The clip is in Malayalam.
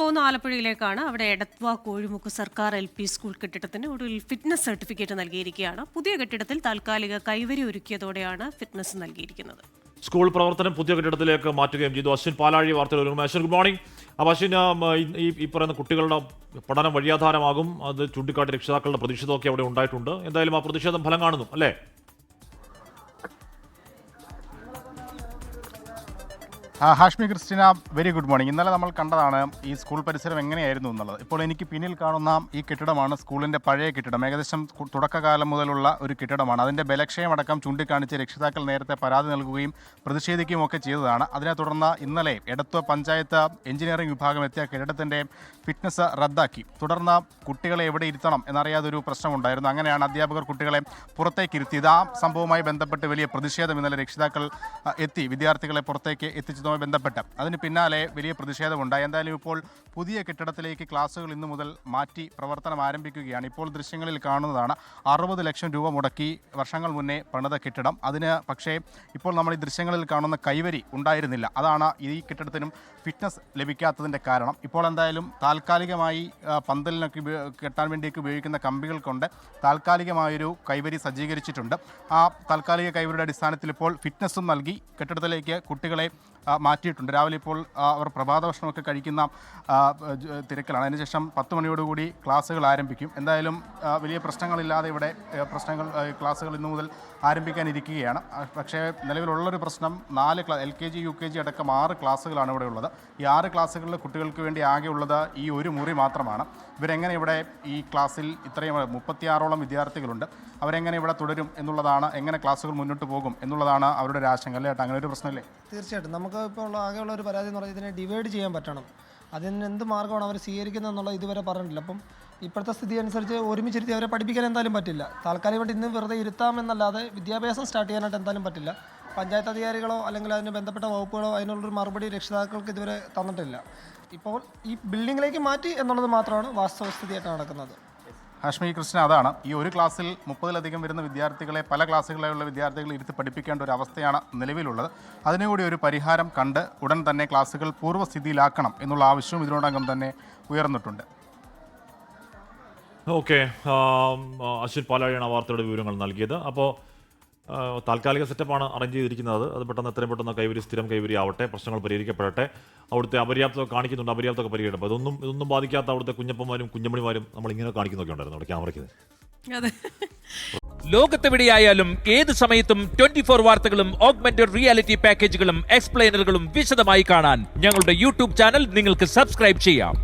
പോകുന്ന ആലപ്പുഴയിലേക്കാണ് അവിടെ എടത്വ കോഴിമുക്ക് സർക്കാർ എൽ പി സ്കൂൾ കെട്ടിടത്തിന് ഒടുവിൽ ഫിറ്റ്നസ് സർട്ടിഫിക്കറ്റ് നൽകിയിരിക്കുകയാണ്. പുതിയ കെട്ടിടത്തിൽ താൽക്കാലിക കൈവരി ഒരുക്കിയതോടെയാണ് ഫിറ്റ്നസ് നൽകിയിരിക്കുന്നത്. സ്കൂൾ പ്രവർത്തനം പുതിയ കെട്ടിടത്തിലേക്ക് മാറ്റുകയും ചെയ്തു. അശ്വിൻ പാലാഴി വാർത്തകൾ ഒരുങ്ങും അശ്വിൻ ഗുഡ് മോർണിംഗ് അപ്പോൾ അശ്വിൻ ഈ ഈ പറയുന്ന കുട്ടികളുടെ പഠനം വഴിയാധാരമാകും. അത് ചൂണ്ടിക്കാട്ടി രക്ഷിതാക്കളുടെ പ്രതിഷേധമൊക്കെ അവിടെ ഉണ്ടായിട്ടുണ്ട്. എന്തായാലും ആ പ്രതിഷേധം ഫലം കാണുന്നു അല്ലേ? Hashmi Christina very good morning ഇന്നലെ നമ്മൾ കണ്ടതാണ് ഈ സ്കൂൾ പരിസരം എങ്ങനെയായിരുന്നു എന്നുള്ളത്. ഇപ്പോൾ എനിക്ക് പിന്നിൽ കാണുന്ന ഈ കെട്ടിടമാണ് സ്കൂളിന്റെ പഴയ കെട്ടിടം. ഏകദേശം തുടക്കകാലം മുതലുള്ള ഒരു കെട്ടിടമാണ്. അതിന്റെ ബലക്ഷയമടക്കം ചൂണ്ടിക്കാണിച്ച് രക്ഷിതാക്കൾ നേരത്തെ പരാതി നൽകുകയും പ്രതിഷേധിക്കുകയും ഒക്കെ ചെയ്തതാണ്. അതിനെ തുടർന്ന് ഇന്നലെ എടത്വ പഞ്ചായത്ത് എഞ്ചിനീയറിംഗ് വിഭാഗം എത്തിയ കെട്ടിടത്തിന്റെ ഫിറ്റ്നസ് റദ്ദാക്കി. തുടർന്ന് കുട്ടികളെ എവിടെ ഇരുത്തണം എന്നറിയാതൊരു പ്രശ്നമുണ്ടായിരുന്നു. അങ്ങനെയാണ് അധ്യാപകർ കുട്ടികളെ പുറത്തേക്ക് ഇരുത്തിയത് ആ സംഭവവുമായി ബന്ധപ്പെട്ട് വലിയ പ്രതിഷേധം ഇന്നലെ രക്ഷിതാക്കൾ എത്തി. വിദ്യാർത്ഥികളെ പുറത്തേക്ക് എത്തിച്ചതുമായി ബന്ധപ്പെട്ട്. അതിന് പിന്നാലെ വലിയ പ്രതിഷേധമുണ്ടായി. എന്തായാലും ഇപ്പോൾ പുതിയ കെട്ടിടത്തിലേക്ക് ക്ലാസ്സുകൾ ഇന്നു മുതൽ മാറ്റി പ്രവർത്തനം ആരംഭിക്കുകയാണ്. ഇപ്പോൾ ദൃശ്യങ്ങളിൽ കാണുന്നതാണ് അറുപത് ലക്ഷം രൂപ മുടക്കി വർഷങ്ങൾ മുന്നേ പണിത കെട്ടിടം. അതിന് പക്ഷേ ഇപ്പോൾ നമ്മൾ ഈ ദൃശ്യങ്ങളിൽ കാണുന്ന കൈവരി ഉണ്ടായിരുന്നില്ല. അതാണ് ഈ കെട്ടിടത്തിനും ഫിറ്റ്നസ് ലഭിക്കാത്തതിന്റെ കാരണം. ഇപ്പോൾ എന്തായാലും താൽക്കാലികമായി പന്തലിനൊക്കെ കെട്ടാൻ വേണ്ടിയൊക്കെ ഉപയോഗിക്കുന്ന കമ്പികൾ കൊണ്ട് താൽക്കാലികമായൊരു കൈവരി സജ്ജീകരിച്ചിട്ടുണ്ട്. ആ താൽക്കാലിക കൈവരിയുടെ അടിസ്ഥാനത്തിൽ ഇപ്പോൾ ഫിറ്റ്നസ്സും നൽകി കെട്ടിടത്തിലേക്ക് കുട്ടികളെ മാറ്റിയിട്ടുണ്ട്. രാവിലെ ഇപ്പോൾ അവർ പ്രഭാത ഭക്ഷണമൊക്കെ കഴിക്കുന്ന തിരക്കിലാണ്. അതിനുശേഷം പത്ത് മണിയോടുകൂടി ക്ലാസ്സുകൾ ആരംഭിക്കും. എന്തായാലും വലിയ പ്രശ്നങ്ങളില്ലാതെ ഇവിടെ പ്രശ്നങ്ങൾ ക്ലാസ്സുകൾ ഇന്നു മുതൽ ആരംഭിക്കാനിരിക്കുകയാണ്. പക്ഷേ നിലവിലുള്ളൊരു പ്രശ്നം നാല് ക്ലാ L K G U K G അടക്കം ആറ് ക്ലാസ്സുകളാണ് ഇവിടെ ഉള്ളത്. ഈ ആറ് ക്ലാസ്സുകളിൽ കുട്ടികൾക്ക് വേണ്ടി ആകെ ഉള്ളത് ഈ ഒരു മുറി മാത്രമാണ്. ഇവരെങ്ങനെ ഇവിടെ ഈ ക്ലാസ്സിൽ ഇത്രയും മുപ്പത്തിയാറോളം വിദ്യാർത്ഥികളുണ്ട്. അവരെങ്ങനെ ഇവിടെ തുടരും എന്നുള്ളതാണ് എങ്ങനെ ക്ലാസ്സുകൾ മുന്നോട്ട് പോകും എന്നുള്ളതാണ് അവരുടെ ഒരു ആശങ്ക അല്ലേ അങ്ങനെ ഒരു പ്രശ്നമല്ലേ? തീർച്ചയായിട്ടും. നമുക്ക് ഇപ്പോൾ ഉള്ള ആകെയുള്ള ഒരു പരാതി എന്ന് പറഞ്ഞാൽ ഇതിനെ ഡിവൈഡ് ചെയ്യാൻ പറ്റണം. അതിന് എന്ത് മാർഗമാണ് അവർ സ്വീകരിക്കുന്നത് എന്നുള്ളത് ഇതുവരെ പറഞ്ഞിട്ടില്ല. അപ്പം ഇപ്പോഴത്തെ സ്ഥിതി അനുസരിച്ച് ഒരുമിച്ചിരുത്തി അവരെ പഠിപ്പിക്കാൻ എന്തായാലും പറ്റില്ല. താൽക്കാലികമായിട്ട് ഇന്ന് വെറുതെ ഇരുത്താമെന്നല്ലാതെ വിദ്യാഭ്യാസം സ്റ്റാർട്ട് ചെയ്യാനായിട്ട് എന്തായാലും പറ്റില്ല. പഞ്ചായത്ത് അധികാരികളോ അല്ലെങ്കിൽ അതിന് ബന്ധപ്പെട്ട വകുപ്പുകളോ അതിനുള്ളൊരു മറുപടി രക്ഷിതാക്കൾക്ക് ഇതുവരെ തന്നിട്ടില്ല. ഇപ്പോൾ ഈ ബിൽഡിങ്ങിലേക്ക് മാറ്റി എന്നുള്ളത് മാത്രമാണ് വാസ്തവസ്ഥിതിയായിട്ട് നടക്കുന്നത്. ഹാഷ്മി കൃഷ്ണ അതാണ്. ഈ ഒരു ക്ലാസ്സിൽ മുപ്പതിലധികം വരുന്ന വിദ്യാർത്ഥികളെ പല ക്ലാസ്സുകളിലുള്ള വിദ്യാർത്ഥികളെ ഇരുത്തി പഠിപ്പിക്കേണ്ട ഒരു അവസ്ഥയാണ് നിലവിലുള്ളത്. അതിനുകൂടി ഒരു പരിഹാരം കണ്ട് ഉടൻ തന്നെ ക്ലാസ്സുകൾ പൂർവസ്ഥിതിയിലാക്കണം എന്നുള്ള ആവശ്യവും ഇതിനോടകം തന്നെ ഉയർന്നിട്ടുണ്ട്. ഓക്കെ. അശ്വിൻ പാലാഴിയാണ് വാർത്തയുടെ വിവരങ്ങൾ നൽകിയത്. അപ്പോൾ താൽക്കാലിക സെറ്റപ്പാണ് അറേഞ്ച് ചെയ്തിരിക്കുന്നത്. അത് പെട്ടെന്ന് എത്രയും പെട്ടെന്ന് കൈവരി സ്ഥിരം കൈവരി ആവട്ടെ പ്രശ്നങ്ങൾ പരിഹരിക്കപ്പെടട്ടെ. അവിടുത്തെ അപര്യാപ്തത കാണിക്കുന്നുണ്ട് അപര്യാപ്തമൊക്കെ പരിഗണന അപ്പോൾ ഇതൊന്നും ഇതൊന്നും ബാധിക്കാത്ത അവിടുത്തെ കുഞ്ഞപ്പന്മാരും കുഞ്ഞമണിമാരും നമ്മൾ ഇങ്ങനെ കാണിക്കുന്നൊക്കെ ഉണ്ടായിരുന്നു അവിടെ ക്യാമറയ്ക്ക്. അതെ. ലോകത്തെവിടെയായാലും ഏത് സമയത്തും ട്വന്റി ഫോർ വാർത്തകളും ഓഗ്മെന്റഡ് റിയാലിറ്റി പാക്കേജുകളും എക്സ്പ്ലെയിനറുകളും വിശദമായി കാണാൻ ഞങ്ങളുടെ യൂട്യൂബ് ചാനൽ നിങ്ങൾക്ക് സബ്സ്ക്രൈബ് ചെയ്യാം.